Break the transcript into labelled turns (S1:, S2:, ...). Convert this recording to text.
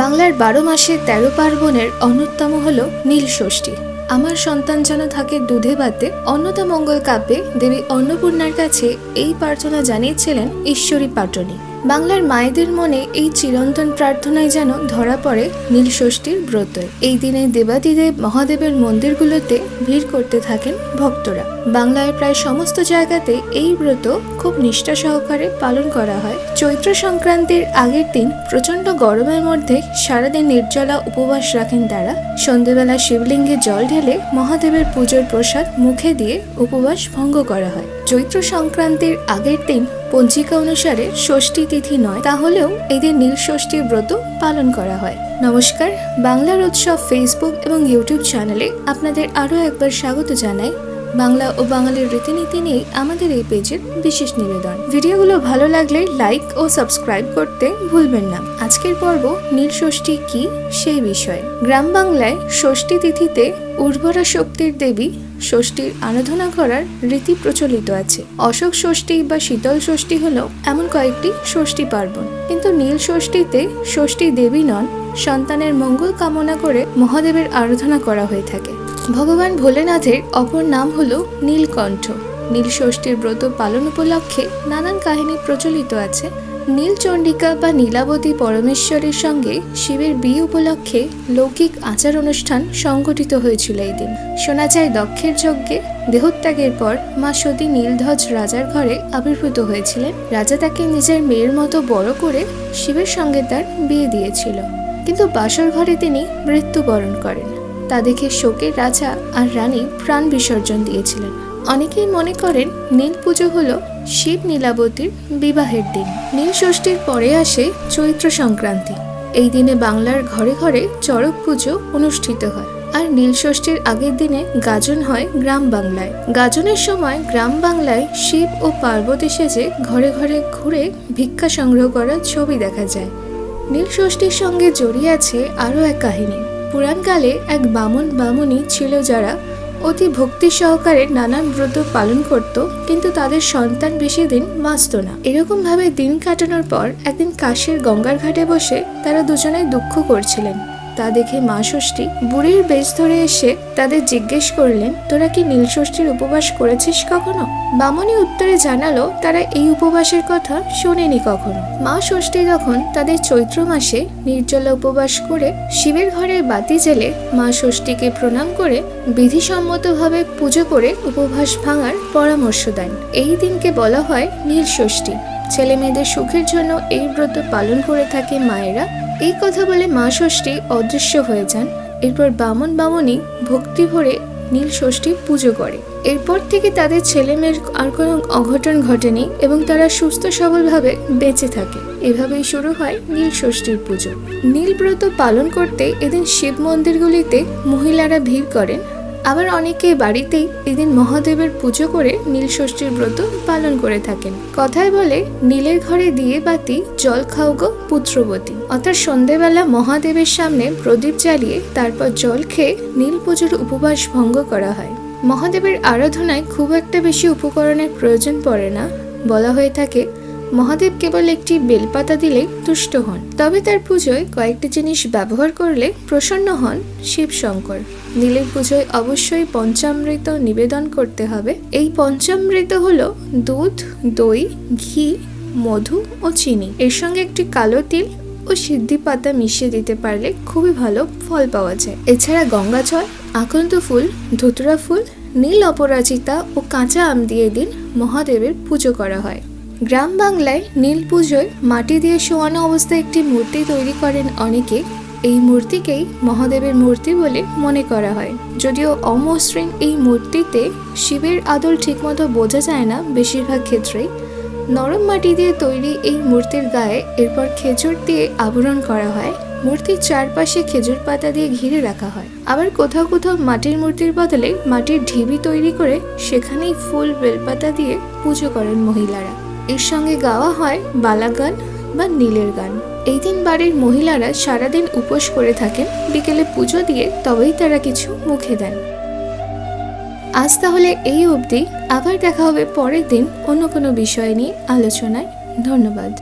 S1: বাংলার বারো মাসে তেরো পার্বণের অন্যতম হল নীল ষষ্ঠী। আমার সন্তান যেন থাকে দুধে বাতে অন্নতা মঙ্গল কাব্যে দেবী অন্নপূর্ণার কাছে এই প্রার্থনা জানিয়েছিলেন ঈশ্বরী পাটনি। বাংলার মায়েদের মনে এই চিরন্তন প্রার্থনায় যেন ধরা পড়ে নীল ষষ্ঠীর ব্রত। এই দিনে দেবাদিদেব মহাদেবের মন্দিরগুলোতে ভিড় করতে থাকেন ভক্তরা। বাংলায় প্রায় সমস্ত জায়গাতে এই ব্রত খুব নিষ্ঠা সহকারে পালন করা হয়। চৈত্র সংক্রান্তির আগের দিন প্রচণ্ড গরমের মধ্যে সারাদিন নির্জলা উপবাস রাখেন তারা। সন্ধেবেলা শিবলিঙ্গে জল ঢেলে মহাদেবের পুজোর প্রসাদ মুখে দিয়ে উপবাস ভঙ্গ করা হয়। চৈত্র সংক্রান্তির আগের দিন পঞ্জিকা অনুসারে ষষ্ঠী তিথি নয়, তাহলেও এদের নীল ষষ্ঠীর ব্রত পালন করা হয়। নমস্কার, বাংলার উৎসব ফেসবুক এবং ইউটিউব চ্যানেলে আপনাদের আরও একবার স্বাগত জানাই। বাংলা ও বাঙালির রীতিনীতি নিয়ে আমাদের এই পেজের বিশেষ নিবেদন। ভিডিওগুলো ভালো লাগলে লাইক ও সাবস্ক্রাইব করতে ভুলবেন না। আজকের পর্ব নীল ষষ্ঠী কি? সেই বিষয়ে। গ্রাম বাংলায় ষষ্ঠী তিথিতে উর্বরা শক্তির দেবী ষষ্ঠীর আরাধনা করার রীতি প্রচলিত আছে। অশোক ষষ্ঠী বা শীতল ষষ্ঠী হলো এমন কয়েকটি ষষ্ঠী পার্বণ। কিন্তু নীল ষষ্ঠীতে ষষ্ঠী দেবী নন, সন্তানের মঙ্গল কামনা করে মহাদেবের আরাধনা করা হয়ে থাকে। ভগবান ভোলেনাথের অপর নাম হল নীলকণ্ঠ। নীল ষষ্ঠীর ব্রত পালন উপলক্ষে নানান কাহিনী প্রচলিত আছে। নীলচণ্ডিকা বা নীলাবতী পরমেশ্বরের সঙ্গে শিবের বিয়ে উপলক্ষে লৌকিক আচার অনুষ্ঠান সংগঠিত হয়েছিল এই দিন শোনা যায়, দক্ষের যজ্ঞে দেহত্যাগের পর মা সতী নীলধ্বজ রাজার ঘরে আবির্ভূত হয়েছিলেন। রাজা তাকে নিজের মেয়ের মতো বড় করে শিবের সঙ্গে তার বিয়ে দিয়েছিল। কিন্তু বাসর ঘরে তিনি মৃত্যুবরণ করেন। তা দেখে শোকের রাজা আর রানী প্রাণ বিসর্জন দিয়েছিলেন। অনেকেই মনে করেন নীল পুজো হলো শিব নীলাবতীর বিবাহের দিন। নীল ষষ্ঠীর পরে আসে চৈত্র সংক্রান্তি। এই দিনে বাংলার ঘরে ঘরে চড়ক পুজো অনুষ্ঠিত হয়। আর নীল ষষ্ঠীর আগের দিনে গাজন হয় গ্রাম বাংলায়। গাজনের সময় গ্রাম বাংলায় শিব ও পার্বতী সেজে ঘরে ঘরে ঘুরে ভিক্ষা সংগ্রহ করার ছবি দেখা যায়। নীল ষষ্ঠীর সঙ্গে জড়িয়ে আছে আরও এক কাহিনী। পুরাণকালে এক বামন বামুনি ছিল যারা অতি ভক্তি সহকারে নানান ব্রত পালন করত, কিন্তু তাদের সন্তান বেশি দিন বাঁচত না। এরকম ভাবে দিন কাটানোর পর একদিন কাশের গঙ্গার ঘাটে বসে তারা দুজনে দুঃখ করছিলেন। তা দেখে মা ষষ্ঠী বুড়ির বেশ ধরে এসে তাদের জিজ্ঞেস করলেন, তোরা কি নীল ষষ্ঠীর উপবাস করেছিস কখনো? বামনি উত্তরে জানালো, তারা এই উপবাসের কথা শোনেনি কখনো। মা ষষ্ঠী যখন তাদের চৈত্র মাসে নির্জলা উপবাস করে শিবের ঘরের বাতি জেলে মা ষষ্ঠীকে প্রণাম করে বিধিসম্মতভাবে পুজো করে উপবাস ভাঙার পরামর্শ দেন। এই দিনকে বলা হয় নীল ষষ্ঠী। ছেলে মেয়েদের সুখের জন্য এই ব্রত পালন করে থাকে মায়েরা। এই কথা বলে মা ষষ্ঠী অদৃশ্য হয়ে যান। এরপর বামন বামনী ভক্তি ভরে নীল ষষ্ঠী পুজো করে। এরপর থেকে তাদের ছেলে মেয়ের আর কোনো অঘটন ঘটেনি এবং তারা সুস্থ সবলভাবে বেঁচে থাকে। এভাবেই শুরু হয় নীল ষষ্ঠীর পুজো। নীল ব্রত পালন করতে এদিন শিব মন্দিরগুলিতে মহিলারা ভিড় করেন। আবার অনেকে বাড়িতেই এদিন মহাদেবের পুজো করে নীল ষষ্ঠীর ব্রত পালন করে থাকেন। কথায় বলে, নীলের ঘরে দিয়ে বাতি, জল খাও গো পুত্রবতী। অর্থাৎ সন্ধেবেলা মহাদেবের সামনে প্রদীপ জ্বালিয়ে তারপর জল খেয়ে নীল পুজোর উপবাস ভঙ্গ করা হয়। মহাদেবের আরাধনায় খুব একটা বেশি উপকরণের প্রয়োজন পড়ে না। বলা হয়ে থাকে মহাদেব কেবল একটি বেলপাতা দিলে তুষ্ট হন, তবে তার পুজোয় কয়েকটি জিনিস ব্যবহার করলে প্রসন্ন হন শিব শঙ্কর নীলের পুজোয় অবশ্যই পঞ্চামৃত নিবেদন করতে হবে। এই পঞ্চামৃত হলো দুধ, দই, ঘি, মধু ও চিনি। এর সঙ্গে একটি কালো তিল ও সিদ্ধি পাতা মিশিয়ে দিতে পারলে খুবই ভালো ফল পাওয়া যায়। এছাড়া গঙ্গা জল আকন্ত ফুল, ধুতরা ফুল, নীল অপরাজিতা ও কাঁচা আম দিয়ে দিন মহাদেবের পুজো করা হয়। গ্রাম বাংলায় নীল পুজোয় মাটি দিয়ে শোয়ানো অবস্থায় একটি মূর্তি তৈরি করেন অনেকে। এই মূর্তিকেই মহাদেবের মূর্তি বলে মনে করা হয়। যদিও অমসৃণ এই মূর্তিতে শিবের আদল ঠিকমতো বোঝা যায় না বেশিরভাগ ক্ষেত্রেই। নরম মাটি দিয়ে তৈরি এই মূর্তির গায়ে এরপর খেজুর দিয়ে আবরণ করা হয়। মূর্তির চারপাশে খেজুর পাতা দিয়ে ঘিরে রাখা হয়। আবার কোথাও কোথাও মাটির মূর্তির বদলে মাটির ঢিবি তৈরি করে সেখানেই ফুল, বেলপাতা দিয়ে পুজো করেন মহিলারা। এর সঙ্গে গাওয়া হয় বালাগান বা নীলের গান। এই দিন বাড়ির মহিলারা সারাদিন উপোস করে থাকেন, বিকেলে পুজো দিয়ে তবেই তারা কিছু মুখে দেন। আজ তাহলে এই অবধি, আবার দেখা হবে পরের দিন অন্য কোনো বিষয় নিয়ে আলোচনায়। ধন্যবাদ।